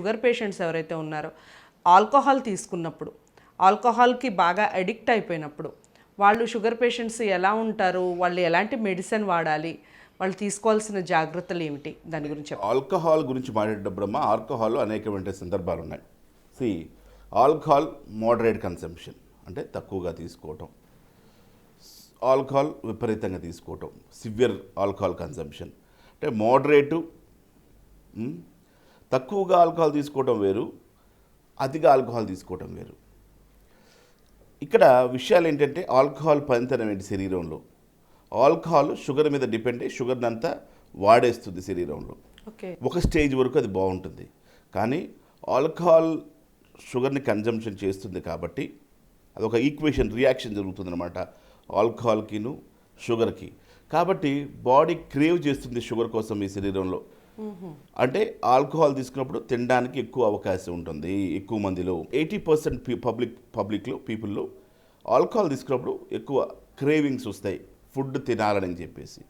Sugar patients ఎవరైతే ఉన్నారో alcohol తీసుకున్నప్పుడు ఆల్కహాల్కి బాగా అడిక్ట్ అయిపోయినప్పుడు వాళ్ళు షుగర్ పేషెంట్స్ ఎలా ఉంటారు వాళ్ళు ఎలాంటి మెడిసిన్ వాడాలి వాళ్ళు తీసుకోవాల్సిన జాగ్రత్తలు ఏమిటి? దాని గురించి ఆల్కహాల్ గురించి మాట్లాడేటప్పుడమ్మా ఆల్కహాల్ అనేకమైన సందర్భాలు ఉన్నాయి. సి ఆల్కహాల్ మోడరేట్ కన్సంప్షన్ అంటే తక్కువగా తీసుకోవటం. ఆల్కహాల్ విపరీతంగా తీసుకోవటం సివియర్ ఆల్కహాల్ కన్సంప్షన్. అంటే మోడరేటు తక్కువగా ఆల్కహాల్ తీసుకోవటం వేరు అతిగా ఆల్కహాల్ తీసుకోవటం వేరు. ఇక్కడ విషయాలు ఏంటంటే ఆల్కహాల్ పనితనం ఏంటి శరీరంలో? ఆల్కహాల్ షుగర్ మీద డిపెండ్ అయ్యి షుగర్ని అంతా వాడేస్తుంది శరీరంలో. ఓకే. ఒక స్టేజ్ వరకు అది బాగుంటుంది. కానీ ఆల్కహాల్ షుగర్ని కన్జంప్షన్ చేస్తుంది కాబట్టి అది ఒక ఈక్వేషన్ రియాక్షన్ జరుగుతుంది అనమాట ఆల్కహాల్కిను షుగర్కి. కాబట్టి బాడీ క్రేవ్ చేస్తుంది షుగర్ కోసం ఈ శరీరంలో. అంటే ఆల్కహాల్ తీసుకున్నప్పుడు తినడానికి ఎక్కువ అవకాశం ఉంటుంది ఎక్కువ మందిలో. ఎయిటీ పర్సెంట్ పబ్లిక్ పబ్లిక్లో పీపుల్లో ఆల్కహాల్ తీసుకున్నప్పుడు ఎక్కువ క్రేవింగ్స్ వస్తాయి ఫుడ్ తినాలని చెప్పేసి.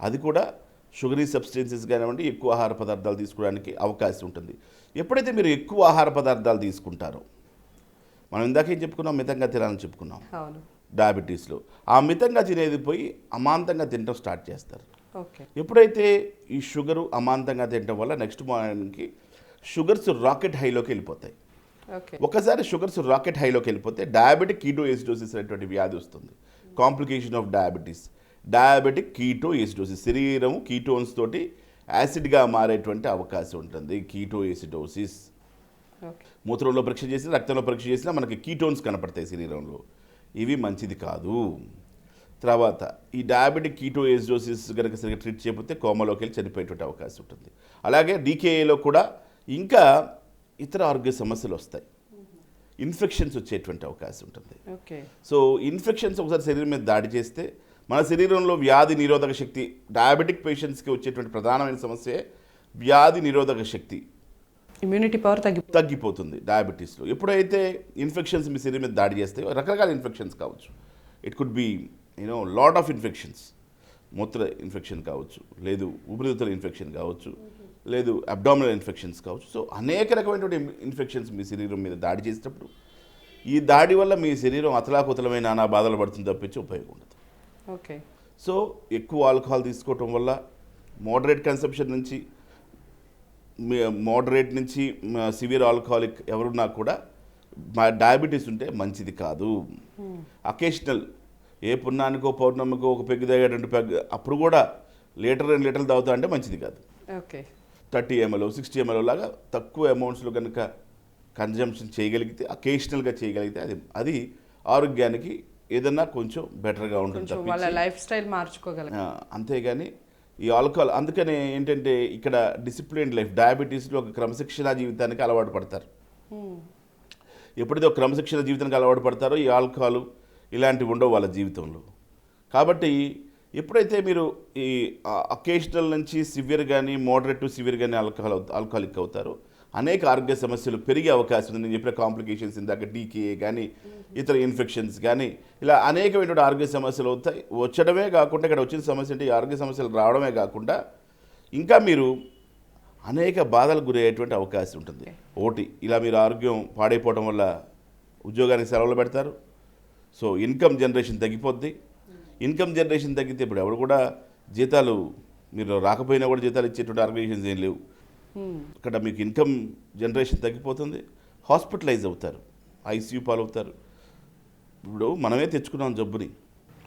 అది కూడా షుగరీ సబ్స్టెన్సెస్ కానివ్వండి ఎక్కువ ఆహార పదార్థాలు తీసుకోవడానికి అవకాశం ఉంటుంది. ఎప్పుడైతే మీరు ఎక్కువ ఆహార పదార్థాలు తీసుకుంటారో మనం ఇందాక ఏం చెప్పుకున్నాం? మితంగా తినాలని చెప్పుకున్నాం. డయాబెటీస్లో. ఆ మితంగా తినేది పోయి అమాంతంగా తినడం స్టార్ట్ చేస్తారు. ఎప్పుడైతే ఈ షుగరు అమాంతంగా తినడం వల్ల నెక్స్ట్ మార్నింగ్కి షుగర్స్ రాకెట్ హైలోకి వెళ్ళిపోతాయి. ఒకసారి షుగర్స్ రాకెట్ హైలోకి వెళ్ళిపోతే డయాబెటిక్ కీటో ఎసిడోసిస్ అనేటువంటి వ్యాధి వస్తుంది. Complication of diabetes. Diabetic keto acidosis శరీరం కీటోన్స్ తోటి యాసిడ్గా మారేటువంటి అవకాశం ఉంటుంది. కీటో ఎసిడోసిస్ మూత్రంలో పరీక్ష చేసినా రక్తంలో పరీక్ష చేసినా మనకి కీటోన్స్ కనపడతాయి శరీరంలో. ఇవి మంచిది కాదు. తర్వాత ఈ డయాబెటిక్ కీటో ఎసిడోసిస్ కనుక సరిగ్గా ట్రీట్ చేయకపోతే కోమలోకి వెళ్ళి చనిపోయేటువంటి అవకాశం ఉంటుంది. అలాగే డీకేఏలో కూడా ఇంకా ఇతర ఆరోగ్య సమస్యలు వస్తాయి. ఇన్ఫెక్షన్స్ వచ్చేటువంటి అవకాశం ఉంటుంది. ఓకే. సో ఇన్ఫెక్షన్స్ ఒకసారి శరీరం మీద దాడి చేస్తే మన శరీరంలో వ్యాధి నిరోధక శక్తి డయాబెటిక్ పేషెంట్స్కి వచ్చేటువంటి ప్రధానమైన సమస్య వ్యాధి నిరోధక శక్తి. ఇమ్యూనిటీ పవర్ తగ్గి తగ్గిపోతుంది డయాబెటీస్లో ఎప్పుడైతే ఇన్ఫెక్షన్స్ మీ శరీరం మీద దాడి చేస్తాయో రకరకాల ఇన్ఫెక్షన్స్ కావచ్చు. It could be you know lot of infections మూత్ర ఇన్ఫెక్షన్ కావచ్చు లేదు ఊపిరితిత్తుల ఇన్ఫెక్షన్ కావచ్చు లేదు అబ్డామినల్ ఇన్ఫెక్షన్స్ కావచ్చు. సో అనేక రకమైనటువంటి ఇన్ఫెక్షన్స్ మీ శరీరం మీద దాడి చేసేటప్పుడు ఈ దాడి వల్ల మీ శరీరం అతలాకుతలమైన నానా బాధలు పడుతుంది తప్పించి ఉపయోగం ఉండదు. ఓకే. సో ఎక్కువ ఆల్కహాల్ తీసుకోవటం వల్ల మోడరేట్ కన్సంప్షన్ నుంచి మోడరేట్ నుంచి సివియర్ ఆల్కహాలిక్ ఎవరున్నా కూడా డయాబెటీస్ ఉంటే మంచిది కాదు. అకేషనల్ ఏ పుణ్యానికో పౌర్ణమికో ఒక పెగ్గు తాగా రెండు పెగ్ అప్పుడు కూడా లీటర్ రెండు లీటర్లు తాగుతా అంటే మంచిది కాదు. Okay. Thirty ML sixty ML లాగా తక్కువ అమౌంట్స్లో కనుక కన్జంప్షన్ చేయగలిగితే అకేషనల్గా చేయగలిగితే అది అది ఆరోగ్యానికి ఏదన్నా కొంచెం బెటర్గా ఉంటుంది వాళ్ళ లైఫ్ స్టైల్ మార్చుకోగలరు. అంతేగాని ఈ ఆల్కహాల్ అందుకనే ఏంటంటే ఇక్కడ డిసిప్లిన్ లైఫ్ డయాబెటీస్లో ఒక క్రమశిక్షణ జీవితానికి అలవాటు పడతారు. ఎప్పుడైతే ఒక క్రమశిక్షణ జీవితానికి అలవాటు పడతారో ఈ ఆల్కహాల్ ఇలాంటివి ఉండవు వాళ్ళ జీవితంలో. కాబట్టి ఎప్పుడైతే మీరు ఈ అకేషనల్ నుంచి సివియర్ కానీ మోడరేట్ టు సివియర్ కానీ ఆల్కహాల్ ఆల్కహాలిక్ అవుతారో అనేక ఆరోగ్య సమస్యలు పెరిగే అవకాశం ఉంది. నేను చెప్పిన కాంప్లికేషన్స్ ఇందాక డీకేఏ కానీ ఇతర ఇన్ఫెక్షన్స్ కానీ ఇలా అనేకమైనటువంటి ఆరోగ్య సమస్యలు అవుతాయి. వచ్చడమే కాకుండా ఇక్కడ వచ్చిన సమస్య అంటే ఈ ఆరోగ్య సమస్యలు రావడమే కాకుండా ఇంకా మీరు అనేక బాధలకు గురయ్యేటువంటి అవకాశం ఉంటుంది. ఒకటి ఇలా మీరు ఆరోగ్యం పాడైపోవడం వల్ల ఉద్యోగానికి సెలవులు పెడతారు. సో ఇన్కమ్ జనరేషన్ తగ్గిపోద్ది. ఇన్కమ్ జనరేషన్ తగ్గితే ఇప్పుడు ఎవరు కూడా జీతాలు మీరు రాకపోయినా కూడా జీతాలు ఇచ్చేటువంటి ఆర్గనైజేషన్స్ ఏం లేవు. ఇక్కడ మీకు ఇన్కమ్ జనరేషన్ తగ్గిపోతుంది. హాస్పిటలైజ్ అవుతారు. ఐసీయూ పాలవుతారు. ఇప్పుడు మనమే తెచ్చుకున్నాం జబ్బుని.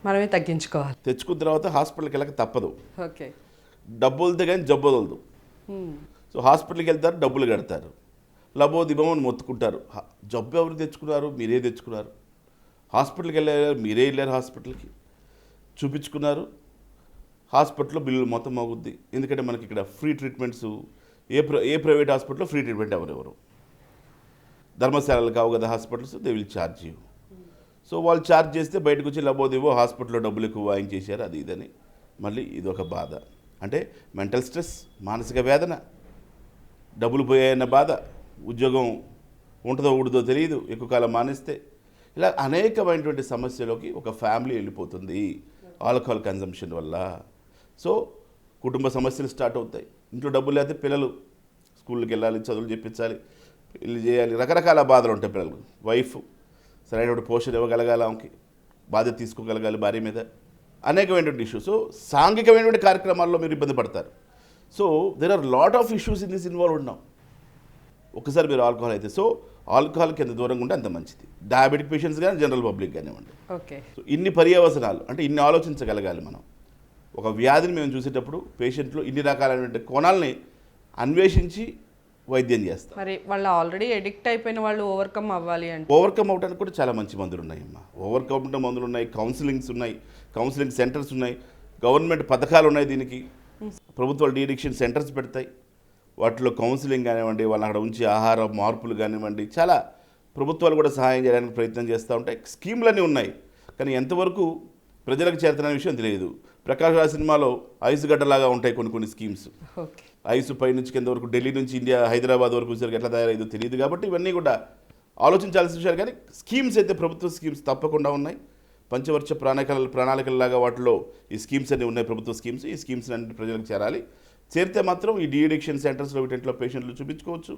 మనమే తగ్గించుకోవాలి. తెచ్చుకున్న తర్వాత హాస్పిటల్కి వెళ్ళక తప్పదు. ఓకే. డబ్బులతో కానీ జబ్బు వదలదు. సో హాస్పిటల్కి వెళ్తారు డబ్బులు కడతారు. లబో దిబమని మొత్తుకుంటారు. జబ్బు ఎవరు తెచ్చుకున్నారు? మీరే తెచ్చుకున్నారు. హాస్పిటల్కి వెళ్ళారు మీరే వెళ్ళారు హాస్పిటల్కి. చూపించుకున్నారు. హాస్పిటల్లో బిల్లు మొత్తం అవుద్ది ఎందుకంటే మనకి ఇక్కడ ఫ్రీ ట్రీట్మెంట్స్ ఏ ప్ర ఏ ప్రైవేట్ హాస్పిటల్లో ఫ్రీ ట్రీట్మెంట్ ఎవరెవరు? ధర్మశాలలు కావు కదా hospitals they will charge you so వాళ్ళు ఛార్జ్ చేస్తే బయటకు వచ్చి లబోదేవో హాస్పిటల్లో డబ్బులు ఎక్కువ వాయించేశారు అది ఇదని మళ్ళీ ఇదొక బాధ. అంటే మెంటల్ స్ట్రెస్ మానసిక వేదన డబ్బులు పోయాయన్న బాధ ఉద్యోగం ఉంటుందో ఊడదో తెలియదు ఎక్కువ కాలం మానేస్తే. ఇలా అనేకమైనటువంటి సమస్యలోకి ఒక ఫ్యామిలీ వెళ్ళిపోతుంది. ఆల్కహాల్ కన్జంప్షన్ వల్ల. సో కుటుంబ సమస్యలు స్టార్ట్ అవుతాయి. ఇంట్లో డబ్బులు లేకపోతే పిల్లలు స్కూల్కి వెళ్ళాలి చదువులు చెప్పించాలి పెళ్ళి చేయాలి. రకరకాల బాధలు ఉంటాయి పిల్లలు వైఫ్ సరైనటువంటి పోషణ ఇవ్వగలగాలి ఆమెకి. బాధ్యత తీసుకోగలగాలి భార్య మీద. అనేకమైనటువంటి ఇష్యూస్. సో సాంఘికమైనటువంటి కార్యక్రమాల్లో మీరు ఇబ్బంది పడతారు. So there are lot of issues in this involve ఉన్నాం. ఒకసారి మీరు ఆల్కహాల్ అయితే. సో ఆల్కహాల్కి ఎంత దూరంగా ఉంటే అంత మంచిది. డయాబెటిక్ పేషెంట్స్ కానీ జనరల్ పబ్లిక్ కానివ్వండి. ఓకే సో ఇన్ని పర్యవసనాలు అంటే ఇన్ని ఆలోచించగలగాలి మనం. ఒక వ్యాధిని మేము చూసేటప్పుడు పేషెంట్లో ఇన్ని రకాలైనటువంటి కోణాలని అన్వేషించి వైద్యం చేస్తాం. మరి వాళ్ళు ఆల్రెడీ ఎడిక్ట్ అయిపోయిన వాళ్ళు ఓవర్కమ్ అవ్వాలి అంటే? ఓవర్కమ్ అవడానికి కూడా చాలా మంచి మందులు ఉన్నాయమ్మా. ఓవర్కమ్ మందులు ఉన్నాయి కౌన్సిలింగ్స్ ఉన్నాయి కౌన్సిలింగ్ సెంటర్స్ ఉన్నాయి. గవర్నమెంట్ పథకాలు ఉన్నాయి దీనికి. ప్రభుత్వాలు డీడిక్షన్ సెంటర్స్ పెడతాయి. వాటిలో కౌన్సిలింగ్ కానివ్వండి వాళ్ళని అక్కడ ఉంచి ఆహార మార్పులు కానివ్వండి చాలా ప్రభుత్వాలు కూడా సహాయం చేయడానికి ప్రయత్నం చేస్తూ ఉంటాయి. స్కీమ్లన్నీ ఉన్నాయి. కానీ ఎంతవరకు ప్రజలకు చేరుతున్న విషయం తెలియదు. ప్రకాష్ రాజ్ సినిమాలో ఐసు గడ్డలాగా ఉంటాయి కొన్ని కొన్ని స్కీమ్స్. ఐసు పై నుంచి కింద వరకు ఢిల్లీ నుంచి ఇండియా హైదరాబాద్ వరకు వచ్చేసరికి ఎట్లా తయారైందో తెలియదు కాబట్టి ఇవన్నీ కూడా ఆలోచించాల్సిన విషయాలు. కానీ స్కీమ్స్ అయితే ప్రభుత్వ స్కీమ్స్ తప్పకుండా ఉన్నాయి. పంచవర్ష ప్రణాళికల ప్రణాళికలలాగా వాటిలో ఈ స్కీమ్స్ అన్ని ఉన్నాయి ప్రభుత్వ స్కీమ్స్. ఈ స్కీమ్స్ అన్ని ప్రజలకు చేరాలి. చేరితే మాత్రం ఈ డీఎడిక్షన్ సెంటర్స్లో వీటింట్లో పేషెంట్లు చూపించుకోవచ్చు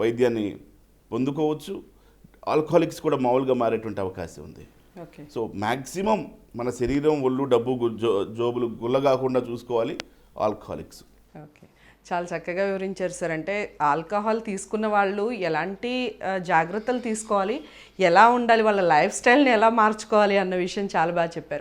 వైద్యాన్ని పొందుకోవచ్చు. ఆల్కహాలిక్స్ కూడా మామూలుగా మారేటువంటి అవకాశం ఉంది. ఓకే. సో మ్యాక్సిమం మన శరీరం ఒళ్ళు డబ్బు జోబులు గుల్ల కాకుండా చూసుకోవాలి ఆల్కహాలిక్స్. ఓకే. చాలా చక్కగా వివరించారు సార్. అంటే ఆల్కహాల్ తీసుకున్న వాళ్ళు ఎలాంటి జాగ్రత్తలు తీసుకోవాలి ఎలా ఉండాలి వాళ్ళ లైఫ్ స్టైల్ని ఎలా మార్చుకోవాలి అన్న విషయం చాలా బాగా చెప్పారు.